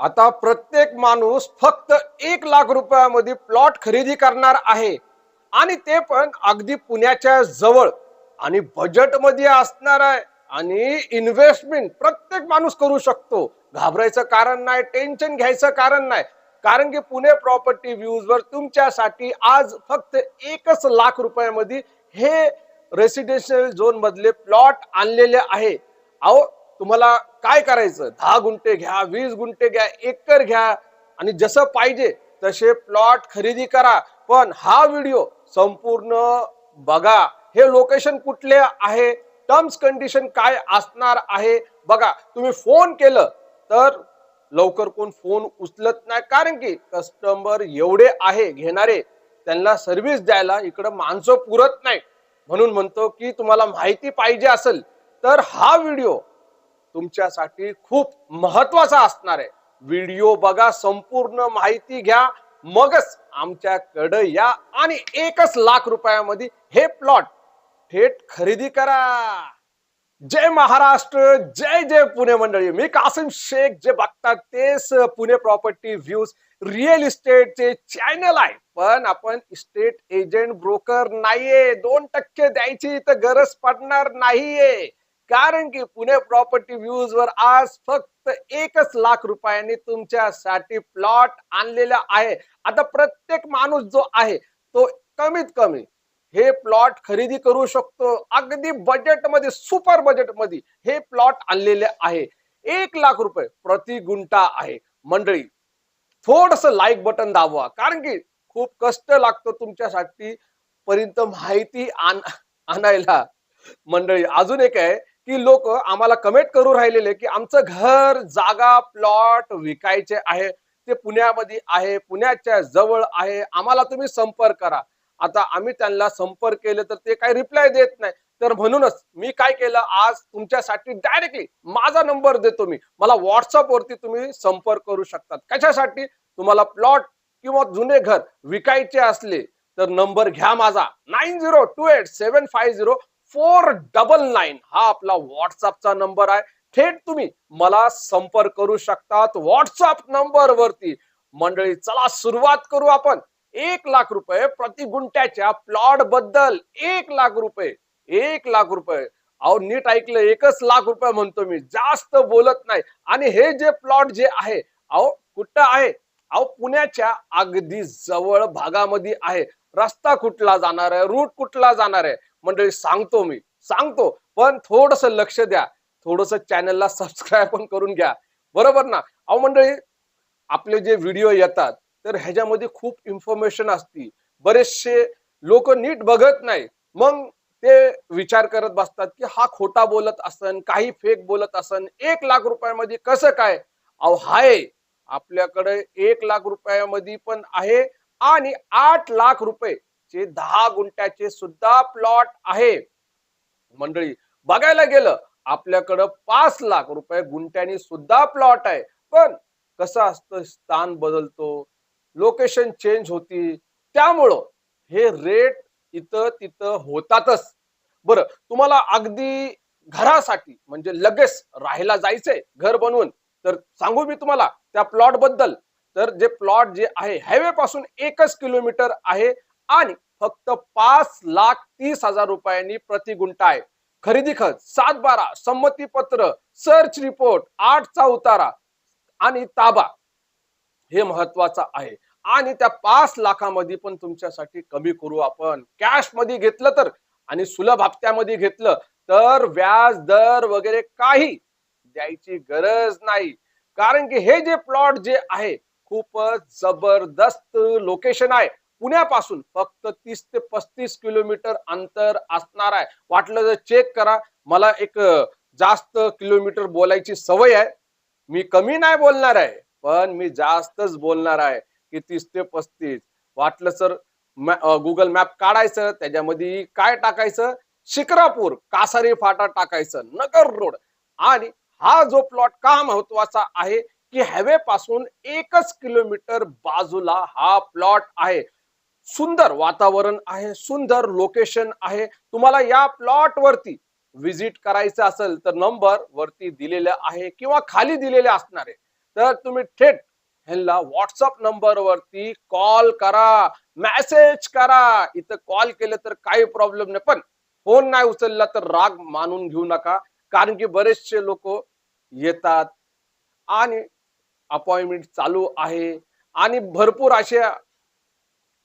आता प्रत्येक माणूस फक्त एक लाख रुपयामध्ये प्लॉट खरेदी करणार आहे. आणि ते पण अगदी पुण्याच्या जवळ. आणि बजेटमध्ये असणार आहे. आणि इन्व्हेस्टमेंट प्रत्येक माणूस करू शकतो. घाबरायचं कारण नाही टेन्शन घ्यायचं कारण नाही. कारण की पुणे प्रॉपर्टी व्ह्यूज वर तुमच्यासाठी आज फक्त एकच लाख रुपयामध्ये हे रेसिडेन्शियल झोन मधले प्लॉट आणलेले आहे. अहो तुम्हाला काय करायचं? दहा गुंठे घ्या वीस गुंठे घ्या एकर घ्या. आणि जसं पाहिजे तसे प्लॉट खरेदी करा. पण हा व्हिडिओ संपूर्ण बघा. हे लोकेशन कुठले आहे? टर्म्स कंडिशन काय असणार आहे? बघा तुम्ही फोन केलं तर लवकर कोण फोन उचलत नाही. कारण की कस्टमर एवढे आहे घेणारे त्यांना सर्व्हिस द्यायला इकडं माणसं पुरत नाही म्हणून म्हणतो की तुम्हाला माहिती पाहिजे असेल तर हा व्हिडिओ तुमच्यासाठी खूप महत्त्वाचा असणार आहे. व्हिडिओ बघा संपूर्ण माहिती घ्या. मगच आमच्याकडे या आणि एकच लाख रुपयामध्ये हे प्लॉट थेट खरेदी करा. जय महाराष्ट्र जय जय पुणे मंडळी. मी कासिम शेख जे बघतात तेच पुणे प्रॉपर्टी व्ह्यूज रिअल इस्टेटचे चॅनल आहे. पण आपण इस्टेट एजंट ब्रोकर नाहीये. दोन टक्के द्यायची तर गरज पडणार नाहीये. कारण की पुणे प्रॉपर्टी व्ह्यूज वर आज फक्त एकच लाख रुपयांनी तुमच्यासाठी प्लॉट आणलेला आहे. आता प्रत्येक माणूस जो आहे तो कमीत कमी हे प्लॉट खरेदी करू शकतो. अगदी बजेटमध्ये सुपर बजेटमध्ये हे प्लॉट आणलेले आहे. एक लाख रुपये प्रति गुंठा आहे. मंडळी थोडस लाईक बटन दाबवा. कारण की खूप कष्ट लागतो तुमच्यासाठी पर्यंत माहिती आण आणायला. मंडळी अजून एक आहे की लोक आम्हाला कमेंट करू राहिलेले की आमचं घर जागा प्लॉट विकायचे आहे. ते पुण्यामध्ये आहे पुण्याच्या जवळ आहे. आम्हाला तुम्ही संपर्क करा. आता आम्ही त्यांना संपर्क केले तर ते काही रिप्लाय देत नाही. तर म्हणूनच मी काय केलं आज तुमच्यासाठी डायरेक्टली माझा नंबर देतो मी. मला व्हॉट्सअप वरती तुम्ही संपर्क करू शकतात. कशासाठी? तुम्हाला प्लॉट किंवा जुने घर विकायचे असले तर नंबर घ्या माझा. Nine zero two eight seven five zero four double nine हा आपला व्हॉट्सअपचा नंबर आहे. थेट तुम्ही मला संपर्क करू शकतात व्हॉट्सअप नंबर वरती मंडळी चला सुरुवात करू आपण. एक लाख रुपये प्रति गुंट्याच्या प्लॉटबद्दल एक लाख रुपये एक लाख रुपये. अहो नीट ऐकलं एकच लाख रुपये म्हणतो मी जास्त बोलत नाही. आणि हे जे प्लॉट जे आहे अहो कुठं आहे? अहो पुण्याच्या अगदी जवळ भागामध्ये आहे. रस्ता कुठला जाणार आहे? रूट कुठला जाणार आहे? मंडळी सांगतो मी सांगतो. पण थोडस लक्ष द्या. थोडस चॅनलला सबस्क्राईब पण करून घ्या. बरोबर ना? अहो मंडळी आपले जे व्हिडिओ येतात तर ह्याच्यामध्ये खूप इन्फॉर्मेशन असती. बरेचसे लोक नीट बघत नाही. मग ते विचार करत बसतात की हा खोटा बोलत असन काही फेक बोलत असन एक लाख रुपयामध्ये कसं काय? अहो हाय आपल्याकडे एक लाख रुपयामध्ये पण आहे आणि आठ लाख रुपये. गुंठ्याचे दहा गुंठ्याचे सुद्धा प्लॉट आहे. मंडळी बघायला गेलं आपल्याकडं पाच लाख रुपये गुंठ्यानी सुद्धा प्लॉट आहे. पण कसं असतं स्थान बदलतो लोकेशन चेंज होती त्यामुळं हे रेट इथं तिथं होतातच. बरं तुम्हाला अगदी घरासाठी म्हणजे लगेच राहायला जायचंय घर बनवून तर सांगू मी तुम्हाला त्या प्लॉटबद्दल. तर जे प्लॉट जे आहे हायवे पासून एकच किलोमीटर आहे आणि फक्त पाच लाख तीस हजार रुपयांनी प्रति गुंठा आहे खरेदी खत सात बारा संमती पत्र सर्च रिपोर्ट आठचा उतारा आणि ताबा हे महत्वाचं आहे. आणि त्या पाच लाखामध्ये पण तुमच्यासाठी कमी करू आपण. कॅशमध्ये घेतलं तर आणि सुलभ हप्त्यामध्ये घेतलं तर व्याज दर वगैरे काही द्यायची गरज नाही. कारण की हे जे प्लॉट जे आहे खूपच जबरदस्त लोकेशन आहे. पुण्यापासून फक्त तीस ते पस्तीस किलोमीटर अंतर असणार आहे. वाटलं तर चेक करा. मला एक जास्त किलोमीटर बोलायची सवय आहे. मी कमी नाही बोलणार आहे पण मी जास्तच बोलणार आहे की तीस ते पस्तीस. वाटलं सर गुगल मॅप काढायचं त्याच्यामध्ये काय टाकायचं? शिक्रापूर कासारी फाटा टाकायचं नगर रोड. आणि हा जो प्लॉट का महत्त्वाचा आहे की हायवे पासून एकच किलोमीटर बाजूला हा प्लॉट आहे. सुंदर वातावरण आहे सुंदर लोकेशन आहे. तुम्हाला या प्लॉट वरती व्हिजिट करायचं असेल तर नंबर वरती दिलेला आहे किंवा खाली दिलेले असणार आहे. तर तुम्ही थेट ह्यांना व्हॉट्सअप नंबरवरती कॉल करा मेसेज करा. इथं कॉल केलं तर काही प्रॉब्लेम नाही. पण फोन नाही उचलला तर राग मानून घेऊ नका. कारण की बरेचसे लोक येतात आणि अपॉइंटमेंट चालू आहे. आणि भरपूर अशा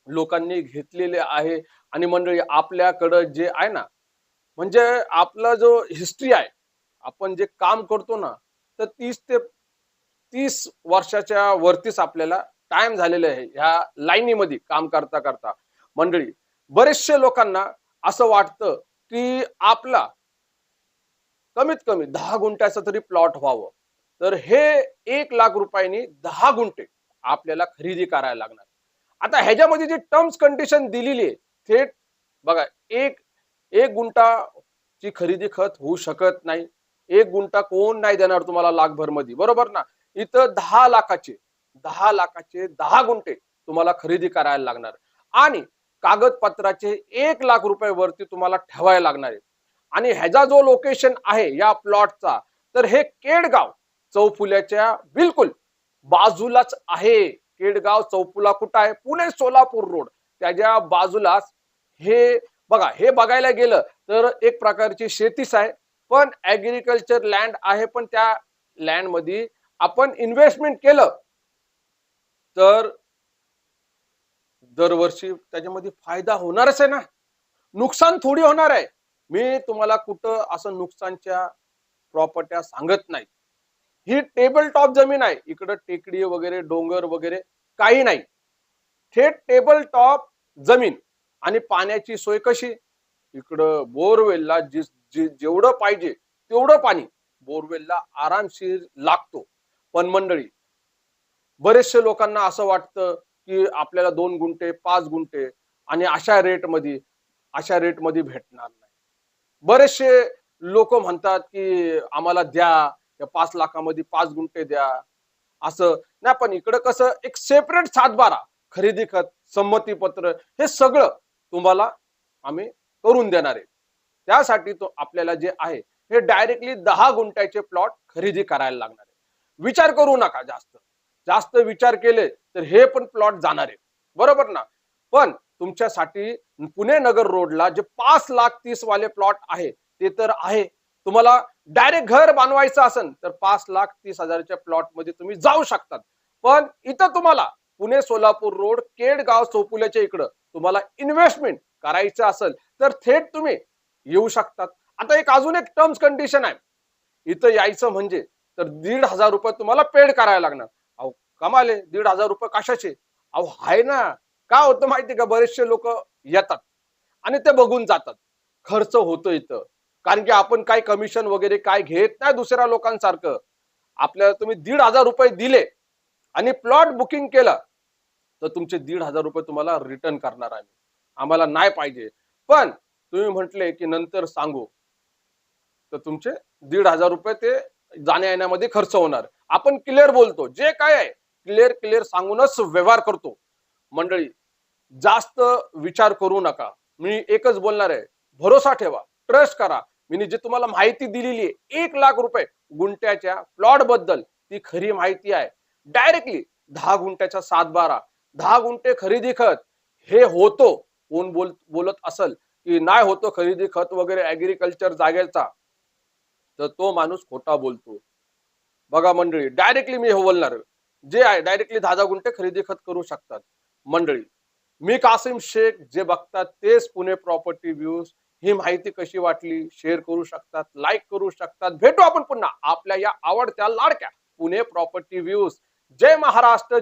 लोकांनी घेतलेले आहे. आणि मंडळी आपल्याकडं जे आहे ना म्हणजे आपला जो हिस्ट्री आहे आपण जे काम करतो ना तर तीस ते तीस वर्षाच्या वरतीच आपल्याला टाइम झालेले आहे ह्या लाईनीमध्ये काम करता करता. मंडळी बरेचशे लोकांना असं वाटतं की आपला कमीत कमी दहा गुंठ्याचं तरी प्लॉट व्हावं. तर हे एक लाख रुपयांनी दहा गुंठे आपल्याला खरेदी करायला लागणार. आता ह्याच्यामध्ये जी टर्म्स कंडिशन दिलेली आहे थेट बघा एक एक गुंठाची खरेदी खत होऊ शकत नाही. एक गुंठा कोण नाही देणार तुम्हाला लाखभरमध्ये बरोबर ना? इथं दहा लाखाचे दहा लाखाचे दहा गुंठे तुम्हाला खरेदी करायला लागणार. आणि कागदपत्राचे एक लाख रुपये वरती तुम्हाला ठेवायला लागणार आहे आणि ह्याचा जो लोकेशन आहे या प्लॉटचा तर हे केडगाव चौफुल्याच्या बिलकुल बाजूलाच आहे. केडगाव चौपुला कुठं आहे? पुणे सोलापूर रोड. त्याच्या बाजूलाच हे बघा हे बघायला गेलं तर एक प्रकारची शेतीच आहे. पण ऍग्रिकल्चर लँड आहे पण त्या लँडमध्ये आपण इन्व्हेस्टमेंट केलं. तर दरवर्षी त्याच्यामध्ये फायदा होणारच आहे ना. नुकसान थोडी होणार आहे. मी तुम्हाला कुठं असं नुकसानच्या प्रॉपर्ट्या सांगत नाही. ही टेबल टॉप जमीन आहे. इकडं टेकडी वगैरे डोंगर वगैरे काही नाही. थेट टेबल टॉप जमीन. आणि पाण्याची सोय कशी? इकडं बोरवेलला जी जेवढं पाहिजे तेवढं पाणी बोरवेलला आरामशीर लागतो. पण मंडळी बरेचसे लोकांना असं वाटतं की आपल्याला दोन गुंठे पाच गुंठे आणि अशा रेटमध्ये अशा रेटमध्ये भेटणार नाही. बरेचसे लोक म्हणतात की आम्हाला द्या या पाच लाखामध्ये पाच गुंठे द्या. असं नाही पण इकडं कसं एक सेपरेट सातबारा खरेदी खत संमती पत्र हे सगळं तुम्हाला आम्ही करून देणार आहे. त्यासाठी तो आपल्याला जे आहे हे डायरेक्टली दहा गुंठ्याचे प्लॉट खरेदी करायला लागणार आहे. विचार करू नका जास्त. जास्त विचार केले तर हे पण प्लॉट जाणार आहे. बरोबर ना? पण तुमच्यासाठी पुणे नगर रोडला जे पाच लाख तीस वाले प्लॉट आहे ते तर आहे. तुम्हाला डायरेक्ट घर बांधवायचं असेल तर पाच लाख तीस हजारच्या प्लॉटमध्ये तुम्ही जाऊ शकतात. पण इथं तुम्हाला पुणे सोलापूर रोड केडगाव चौपुल्याच्या इकडं तुम्हाला इन्व्हेस्टमेंट करायचं असेल तर थेट तुम्ही येऊ शकतात. आता एक अजून एक टर्म्स कंडिशन आहे. इथं यायचं म्हणजे तर दीड हजार रुपये तुम्हाला पेड करायला लागणार. अहो कमाले दीड हजार रुपये कशाचे? अहो आहे ना. का होतं माहिती का? बरेचसे लोक येतात आणि ते बघून जातात. खर्च होतो इथं. कारण की आपण काय कमिशन वगैरे काय घेत नाही दुसऱ्या लोकांसारखं. आपल्याला तुम्ही दीड हजार रुपये दिले आणि प्लॉट बुकिंग केलं तर तुमचे दीड हजार रुपये तुम्हाला रिटर्न करणार आम्ही. आम्हाला नाही पाहिजे. पण तुम्ही म्हटले की नंतर सांगू तर तुमचे दीड हजार रुपये ते जाण्या येण्यामध्ये खर्च होणार. आपण क्लिअर बोलतो. जे काय आहे क्लिअर क्लिअर सांगूनच व्यवहार करतो. मंडळी जास्त विचार करू नका. मी एकच बोलणार आहे भरोसा ठेवा. ट्रस्ट करा. मी जे तुम्हाला माहिती दिलेली आहे एक लाख रुपये गुंट्याच्या प्लॉटबद्दल ती खरी माहिती आहे. डायरेक्टली दहा गुंट्याच्या सात बारा दहा गुंठे खरेदी खत हे होतो कोण बोल बोलत असल की नाही होतो खरेदी खत वगैरे ऍग्रिकल्चर जागेचा तर तो माणूस खोटा बोलतो. बघा मंडळी डायरेक्टली मी हे बोलणार जे आहे डायरेक्टली दहा दहा गुंठे खरेदी खत करू शकतात. मंडळी मी कासिम शेख जे बघतात तेच पुणे प्रॉपर्टी व्ह्यूज ही माहिती कशी वाटली? शेअर करू शकतात लाईक करू शकतात. भेटू आपण पुन्हा आपल्या या आवडत्या लाडक्या पुणे प्रॉपर्टी व्ह्यूज जय महाराष्ट्र